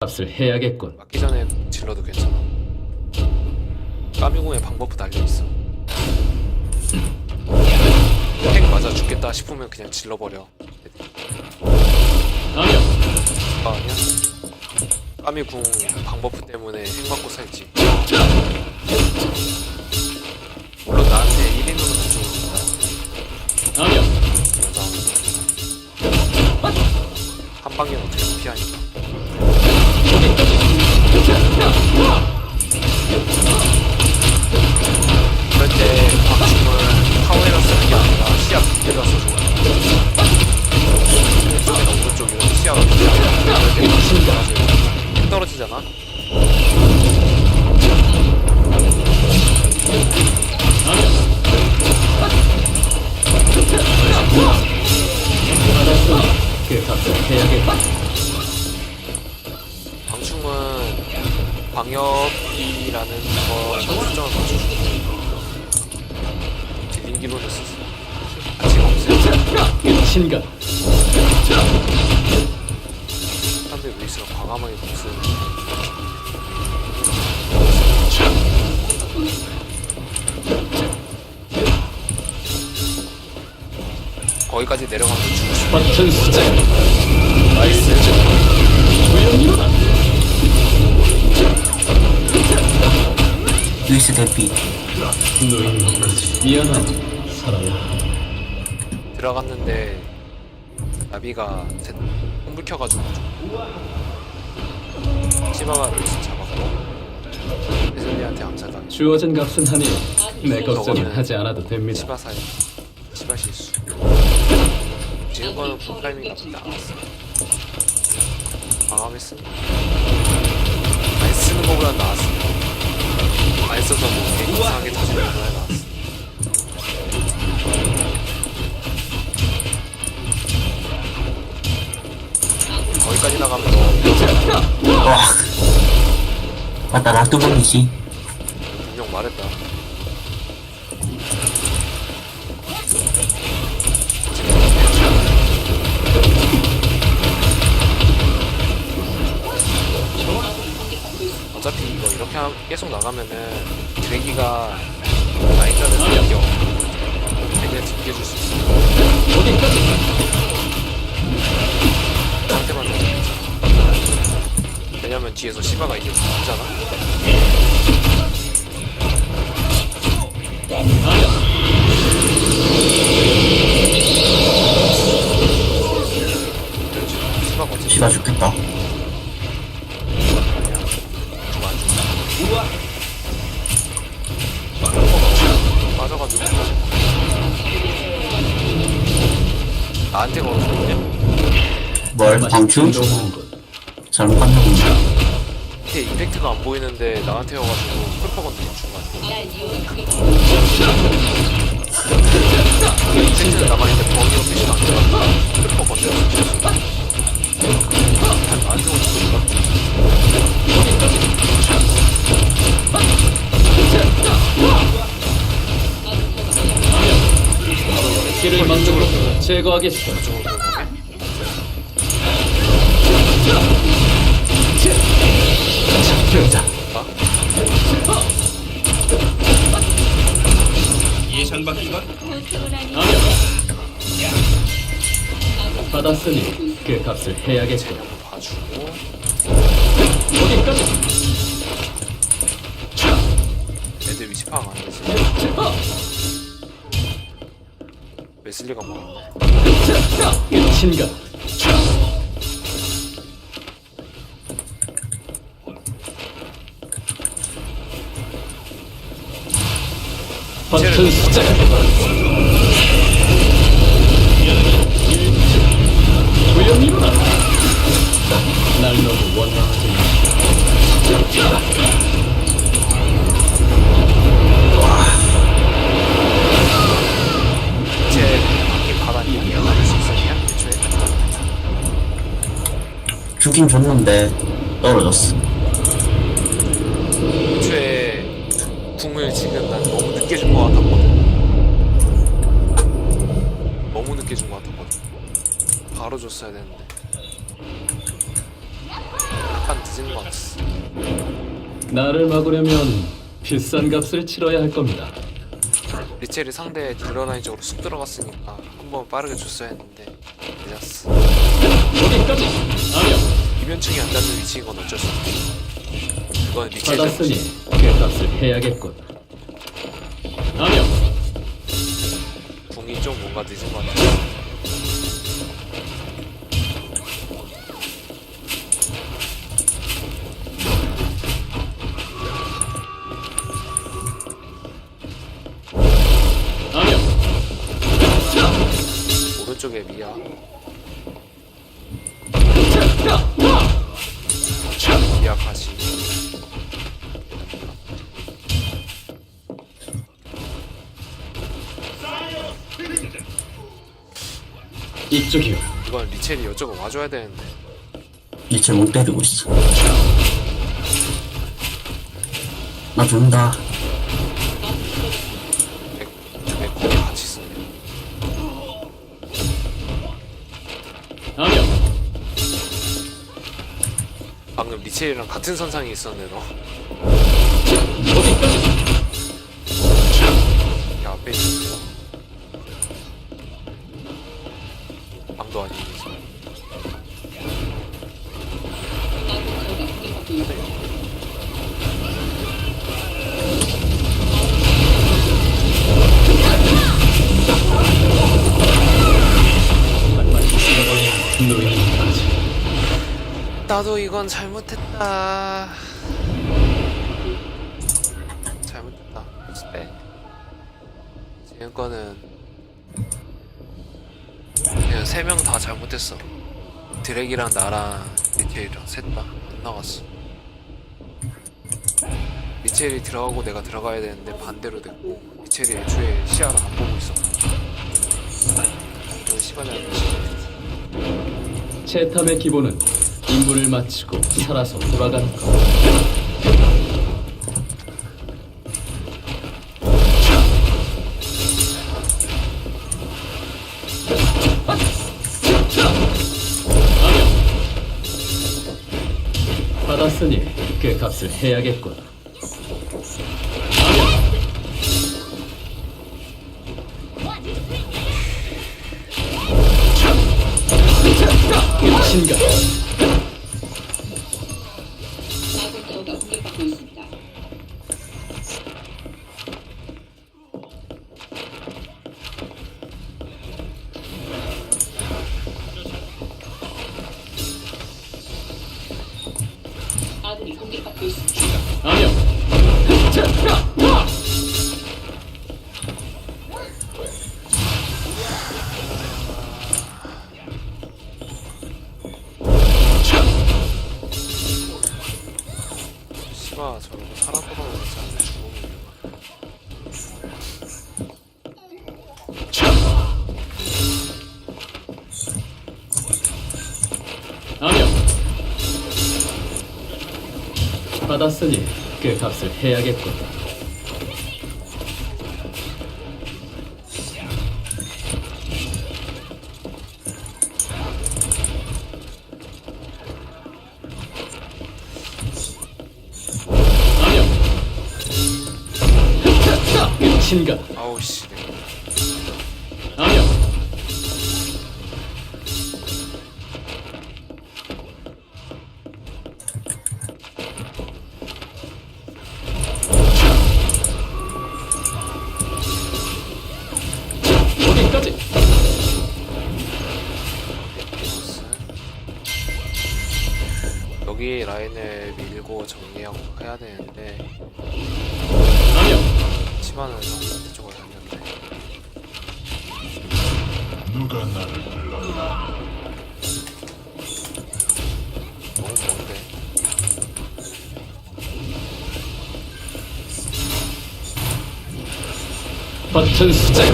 값을 해야겠군. 맞기 전에 질러도 괜찮아. 까미공의 방법도 알려있어. 핵 맞아 죽겠다 싶으면 그냥 질러버려. 아니야. 아, 아니야? 까미궁 방법프 때문에 핵 맞고 살지. 물론 나한테 1인으로 다 죽는다. 아니야. 여자 한 방에 어떻게 피하니까. 방역이라는 거 설정을 맞춰주고 딜링기로는 쓰지 아직 없어요 끝인가? 사람들이 루이스가 과감하게 못 쓰는 거기까지 내려가면 죽을 수 버튼 수작. 나이스. 조용히로다. 루이스 대피 미안하다. 살아야. 들어갔는데 나비가 셋 홈불 켜가지고 시바가 루이스 잡았고 에슬리한테 암살당 주어진 값은 하니 내 걱정은 하지 않아도 됩니다. 시바 사이 시바 실수 지금 거는 풀타이밍 나쁘지 않았어 과감했으면 안 쓰는 거보단 맞다 락두번이지. 분명 말했다. 어차피 이거 이렇게 하- 계속 나가면은 드래기가 라인전에서 이겨 되게 튕겨줄 수 있어? 상태만 되면 왜냐면 뒤에서 시바가 붙잖아 아니야. 시바가 시바 죽겠다 죽어 안 죽어 빠져가지고 나한테 걸어줬냐? 뭘 방충? 잘못 갔나 본데. 이게 이펙트가 안 보이는데 나한테 와가지고 풀퍼 건드린 중간. 이펙트는 남아있는데 버기로 표시가 안 돼가지고 풀퍼 건드렸어 다 나한테 오는 거니까 길을 만들어 제거하겠어. 그쪽으로 들어가게 잡혀자. 아니야. 받았으니 그 값을 해야겠군. 봐주고 어디까지? 애들 위치 파악 안 되지 웨슬리가 먹었네 끝인가? 죽긴 줬는데 떨어졌어 애초에 궁을 지금 난 너무 늦게 준 것 같았거든 너무 늦게 준 것 같았거든 바로 줬어야 되는데 약간 늦은 것 같았어. 나를 막으려면 비싼 값을 치러야 할 겁니다. 리첼이 상대 딜러라인 쪽으로 쑥 들어갔으니까 한 번 빠르게 줬어야 했는데 늦었어. 여기까지. 아명 이면층이 안 닿는 위치인 건 어쩔 수 없어. 그건 리첼 받았으니. 그 값을 해야겠군. 아명 궁이 좀 뭔가 늦은 것 같아. 오른쪽에 미야. 미야 가시. 이쪽이요. 이건 리첼이 이쪽으로 와줘야 되는데. 일체 못 때리고 있어. 나 죽는다. 방금 리첼이랑 같은 선상에 있었네 너. 나도 이건 잘못했다. 잘못했다. 네. 지금 거는 그냥 세명 다 잘못했어. 드랙이랑 나랑 리첼이랑 셋다 안 나갔어. 리첼이 들어가고 내가 들어가야 되는데 반대로 됐고 리첼이 애초에 시야를 안 보고 있어. 그 시간이 안 돼. 채탐의 기본은 임무를 마치고 살아서 돌아가는 것. 받았으니 그 값을 해야겠군. 아명 신가 살아 돌아오지 않는 주먹이 아명 받았으니 그 값을 해야겠군. 신가? 아우 씨 아명 여기까지? 여기 라인을 밀고 정리하고 해야 되는데 10만원 이쪽으로 던졌네. 누가 나를 불렀나? 너무 좋은데? 버튼 수작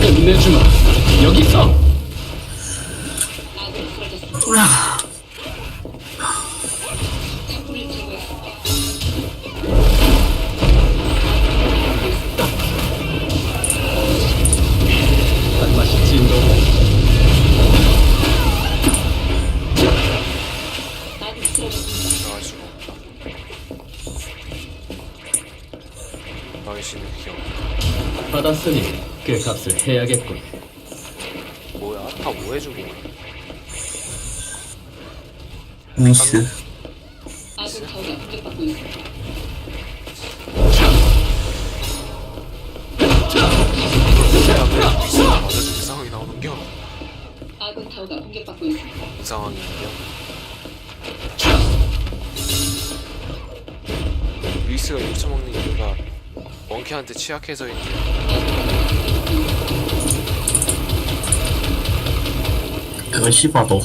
끝내주마. 여기 있어. 돌아가. 그 값을 해야겠군. 뭐야? 다뭐 거야? 루이스. 아군 타워가 공격받고 있습니다. 내가 왜 미스가 맞아주는 상황이 나오는 겨? 아군 타워가 공격받고 있습니다. 이 상황이면 루이스가 욕 처먹는 이유가 멍키한테 취약해서인데 그걸 씹어도.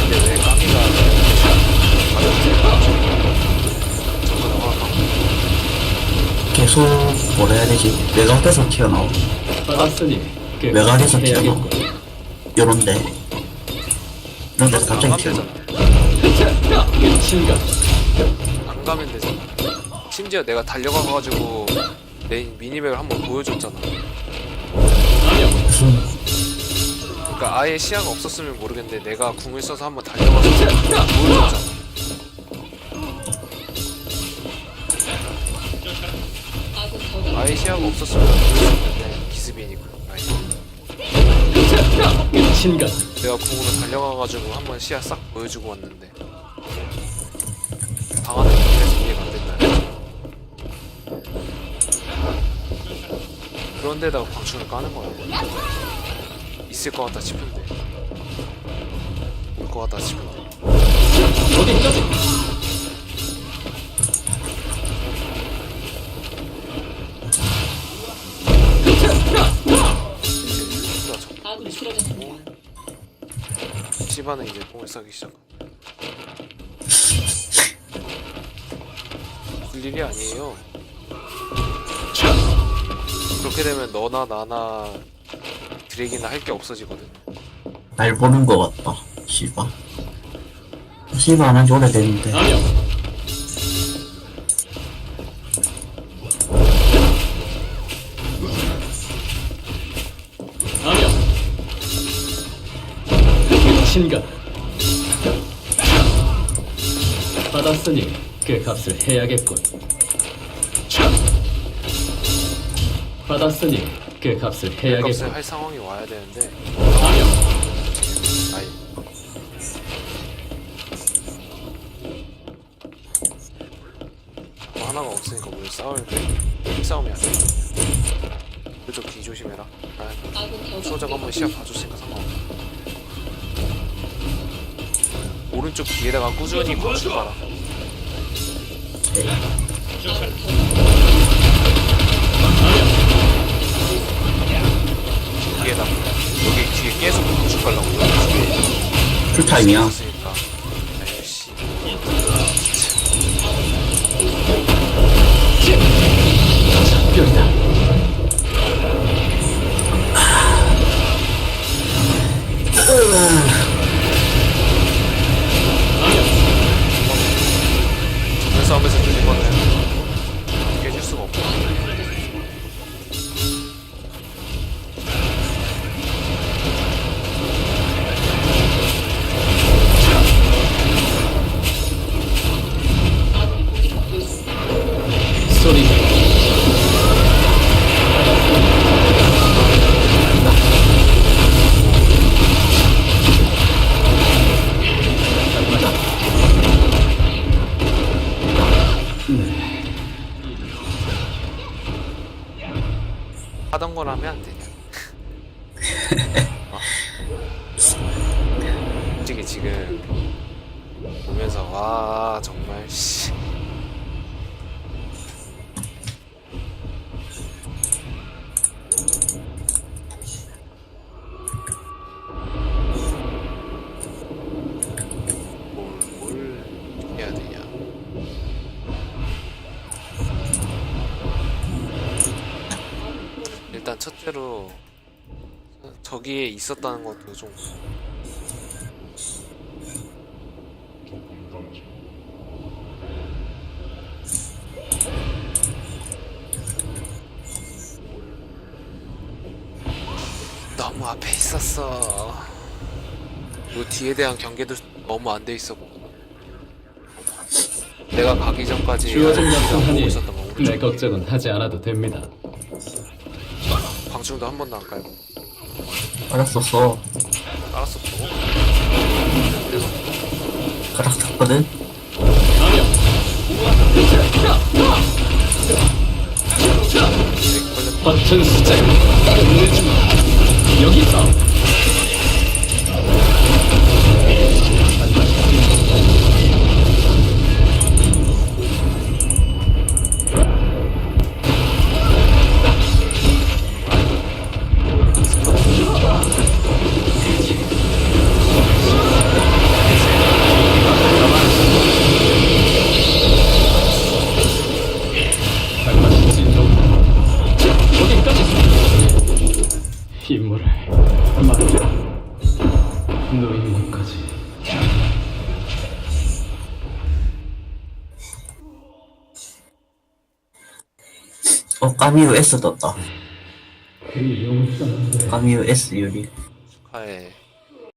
근데 왜 까미가 저거 나와 계속, 뭐라 해야 되지? 외곽에서 튀어나오. 받았으니 그 외곽에서 튀어나오. 요런데. 이런 데서 갑자기 튀어나오. 끝인가? 안 가면 되잖아 심지어 내가 달려가가지고 내 미니맵을 한번 보여줬잖아 무슨, 그러니까 아예 시야가 없었으면 모르겠는데 내가 궁을 써서 한번 달려가서 보여줬잖아 아예 시야가 없었으면 보여줬는데 기습이니까. 끝인가? 내가 궁으로 달려가가지고 한번 시야 싹 보여주고 왔는데 그런 데다가 광충을 까는 거야 있을 것 같다 싶은데 올 것 같다 싶은데? 힘들어 저 아군이 쓰러졌습니다. 시바는 이제 공을 싸기 시작 그 일이 아니에요 그렇게 되면 너나 나나 드래기나 할 게 없어지거든 날 보는 거 같다. 씨바. 씨바 안한지 오래됐는데. 아니요. 아니요. 끝인가? 받았으니 그 값을 해야겠군. 받았으니 그 값을 해야겠군. 할 상황이 와야 되는데. 아니요. 아이. 뭐 하나가 없으니까 우리 싸울 때 싸움이 안돼? 그쪽 뒤 조심해라. 아, 수호자가 한번 시야 봐줬으니까 상관없어 오른쪽 뒤에다가 꾸준히 고추 봐라. 뒤에 계속 고추 깔라고 풀타임이야. 솔직히 지금 보면서 와 정말 씨 있었다는 것도 좀 너무 앞에 있었어. 그 뒤에 대한 경계도 너무 안 돼 있어 보고. 내가 가기 전까지 주어진 보고 약속하니 있었던 거고. 내 걱정은 하지 않아도 됩니다. 방충도 한 번도 안 깔고. 알았었어. 알았어, 또. 가닥쳤거든? 가명. 버튼 수작. 끝내지 마. 여기서. 발 어, 까미우 S 떴다. 그 용산. 까미우 S 유리. 축하해.